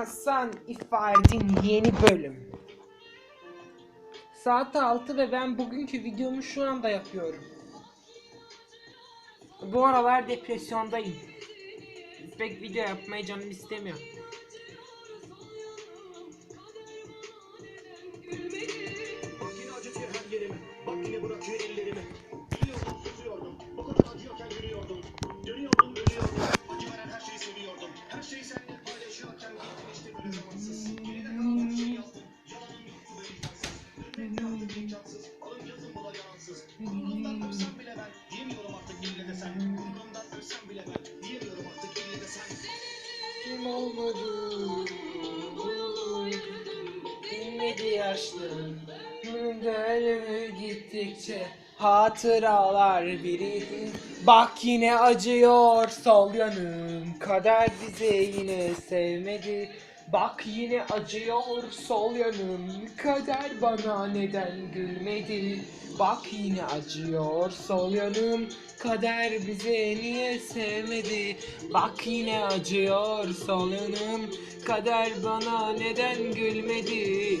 Hasan İfardin yeni bölüm. Saat 6 ve ben bugünkü videomu şu anda yapıyorum. Bu aralar depresyondayım. Pek video yapmayı canım istemiyor. Ölümü gittikçe hatıralar birikti. Bak yine acıyor sol yanım. Kader bizi yine sevmedi. Bak yine acıyor sol yanım. Kader bana neden gülmedi? Bak yine acıyor sol yanım. Kader bizi niye sevmedi? Bak yine acıyor sol yanım. Kader bana neden gülmedi?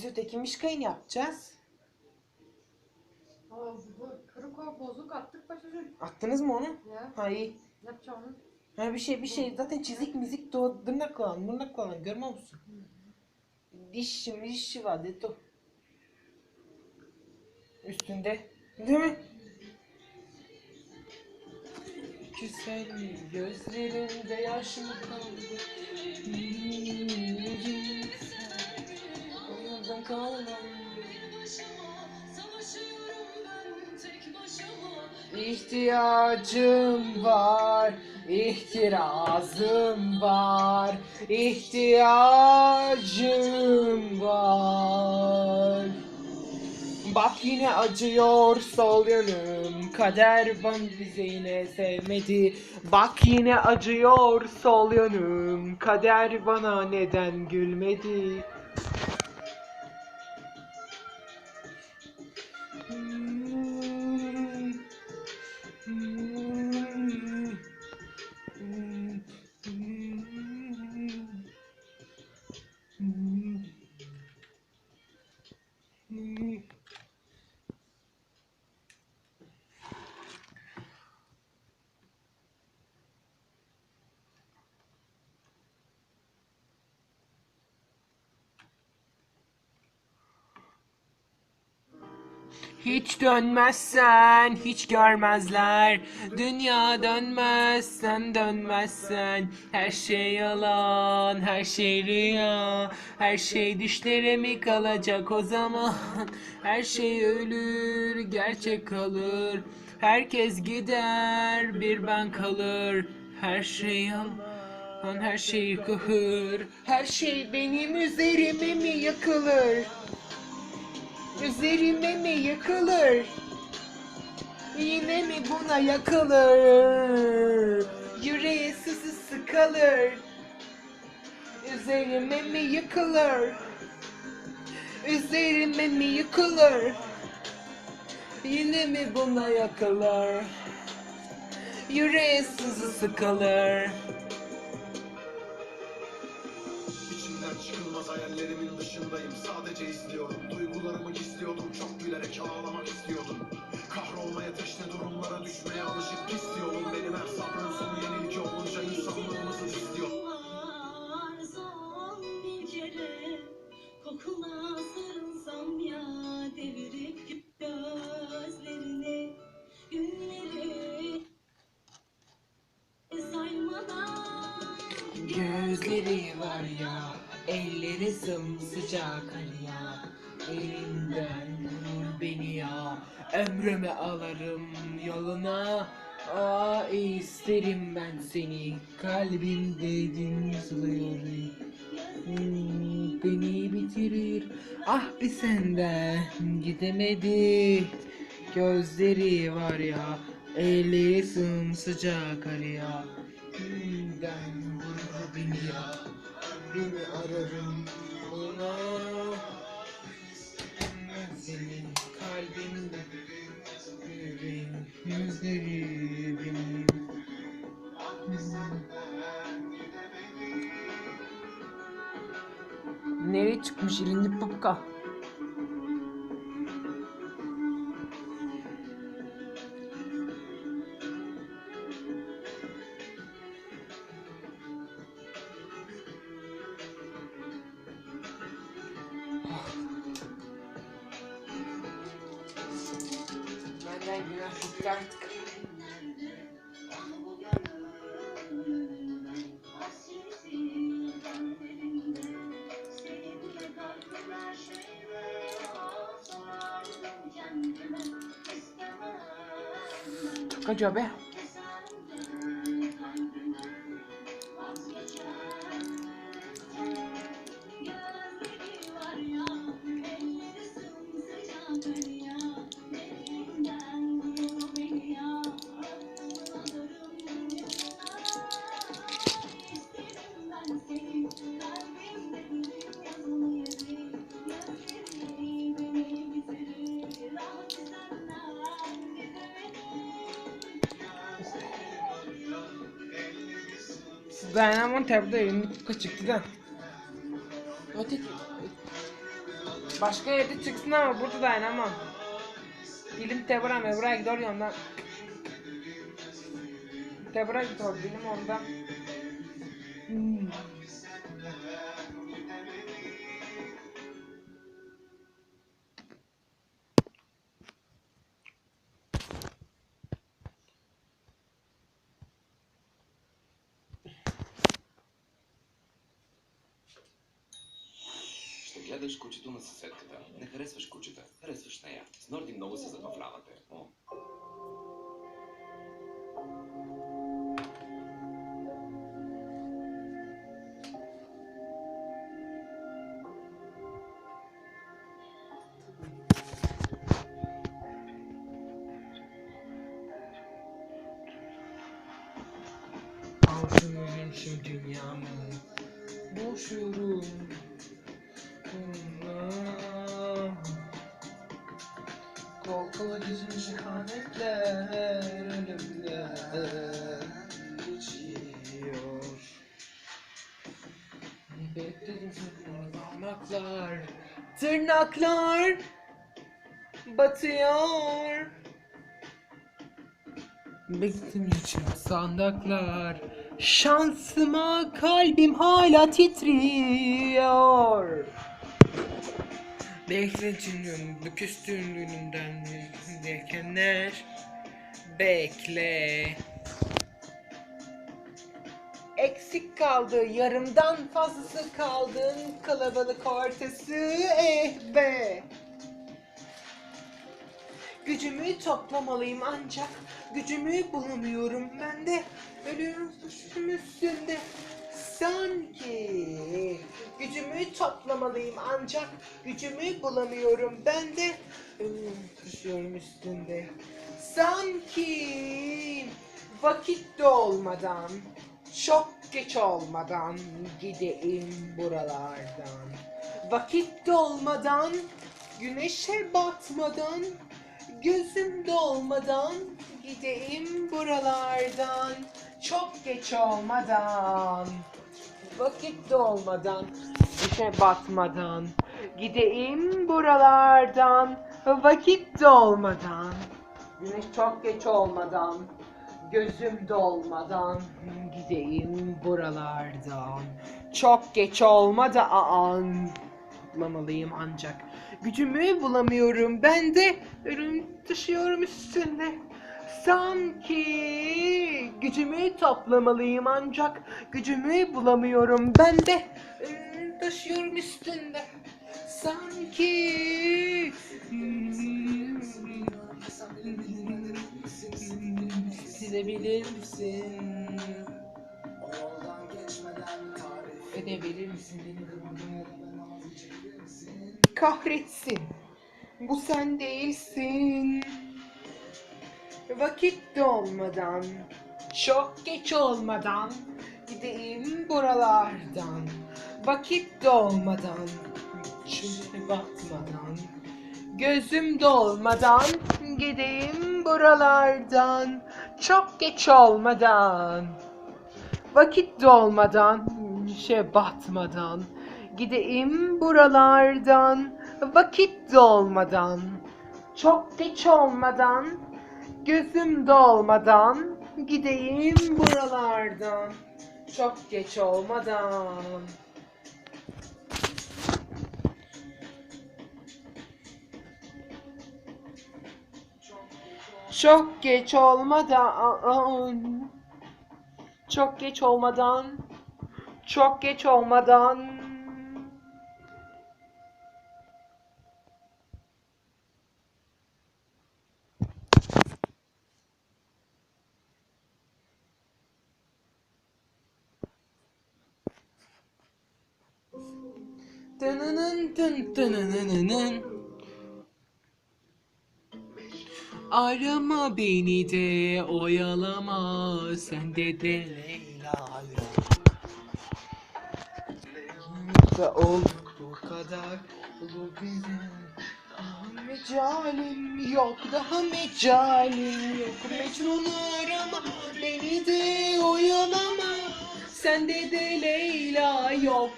Biz öteki mişkayı ne yapacağız? Aa, bu kırık o bozuk attık başucu. Attınız mı onu? Ya Ha iyi. yapacağım onu. Ha bir şey bir şey zaten çizik mizik doğ tırnak olan görmüyor musun? Dişi dişi var deto. Üstünde. Değil mi? Güzel? Gözlerinde yaş mı kaldı? Kalmam. İhtiyacım var, ihtirazım var, ihtiyacım var. Bak yine acıyor sol yanım, kader bana bizi sevmedi. Bak yine acıyor sol yanım, kader bana neden gülmedi. Hiç dönmezsen hiç görmezler. Dünya dönmezsen dönmezsen. Her şey yalan her şey rüya. Her şey düşlere mi kalacak o zaman? Her şey ölür gerçek kalır. Herkes gider bir ben kalır. Her şey yalan her şey yıkılır Her şey benim üzerime mi yakılır Üzerime mi yıkılır? Yine mi buna yakılır? Yüreğe sızı sıkılır. Üzerime mi yıkılır? Üzerime mi yıkılır? Yine mi buna yakılır? Yüreğe sızı sıkılır. Elleri sımsıcak hani ya. Elinden vurur beni ya, ömrümü alırım yoluna. Aa isterim ben seni kalbimde dinliyorum. Hmm, beni bitirir ah bir senden gidemedi gözleri var ya elleri sımsıcak Hmm, ben vurur beni ya beni ararım ona seni kalbimde yüreğim yüzleri benim Nereye çıkmış elinde pupka? Artık. Çok acıyor be. Dayanamam tabi de pupka çıktı da. Hadi. Başka yerde çıksın ama burada dayanamam. Dilim tebra mebra gidiyor yandan. Tebra gidiyor dilim ondan. Гледаш кучето на съседката. Не харесваш кучета, харесваш нея. С Норди много се забавлявате. О. Aşığım şu dünyamı Boşuyorum Bunlar parmaklar Tırnaklar Batıyor Bekledim için sandaklar Şansıma kalbim hala titriyor Bekletim bu küstüğümden derkenler Bekle Eksik kaldı yarımdan fazlası kaldın kalabalık ortası eh be. Gücümü toplamalıyım ancak gücümü bulamıyorum ben de. Ölüyorum suçum üstünde sanki. Gücümü toplamalıyım ancak gücümü bulamıyorum ben de. Ölüyorum taşıyorum üstünde sanki. Vakit dolmadan çok geç olmadan gideyim buralardan. Vakit dolmadan güneşe batmadan Gözüm dolmadan gideyim buralardan. Çok geç olmadan Vakit dolmadan Güneşe batmadan Gideyim buralardan. Vakit dolmadan Güneş çok geç olmadan Gözüm dolmadan Gideyim buralardan. Çok geç olmadan Bulamalıyım ancak. Gücümü bulamıyorum ben de ölüm taşıyorum üstünde. Sanki gücümü toplamalıyım ancak gücümü bulamıyorum ben de ölüm taşıyorum üstünde. Sanki Edebilir misin? Edebilir misin beni? Kahretsin. Bu sen değilsin. Vakit dolmadan, çok geç olmadan gideyim buralardan. Vakit dolmadan, çöpe bakmadan, gözüm dolmadan gideyim buralardan. Çok geç olmadan, vakit dolmadan, şey batmadan gideyim buralardan. Vakit dolmadan, çok geç olmadan, gözüm dolmadan gideyim buralardan. Çok geç olmadan. Çok geç olmadan. Çok geç olmadan. Çok geç olmadan. Tınının tın tınınınının. Arama beni de oyalama. Sen de de. Leyla Da olduk bu kadar. Bu bizim Daha mecalim yok daha mecalim yok. Mecnun arama beni de oyalama Sen de de Leyla yok.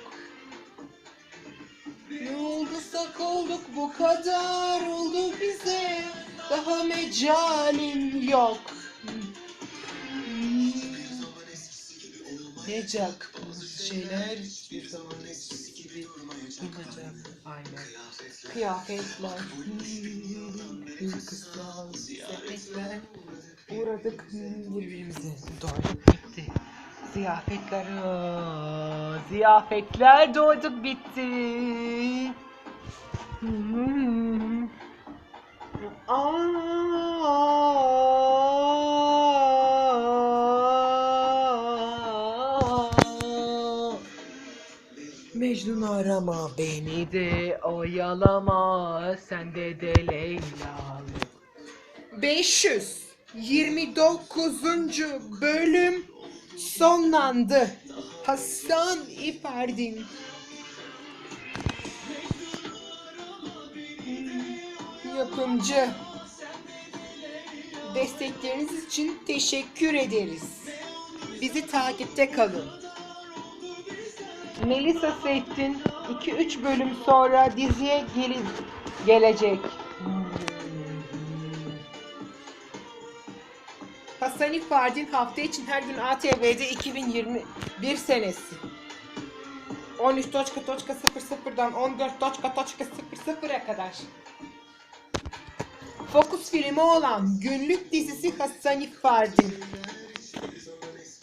Ne olduysak olduk bu kadar oldu bize Daha mecalim yok. Necak şeyler hiçbir zaman eskisi gibi olmayacak Aynen. Kıyafetler Kızlar Ziyafetler Uğradık birbirimize. Doyduk bitti. Ziyafetler Ziyafetler doyduk bitti. Hmm. Mecnun arama beni de oyalama sen de Leyla 529. bölüm sonlandı. Hasan İferdin. Yapımcı. Destekleriniz için teşekkür ederiz. Bizi takipte kalın. Melisa Seyit'in 2-3 bölüm sonra diziye gelin gelecek. Hasan İfardin hafta için her gün ATV'de 2021 senesi. 13.00'dan 14.00'a kadar. Fokus filmi olan günlük dizisi Hasan İfardin.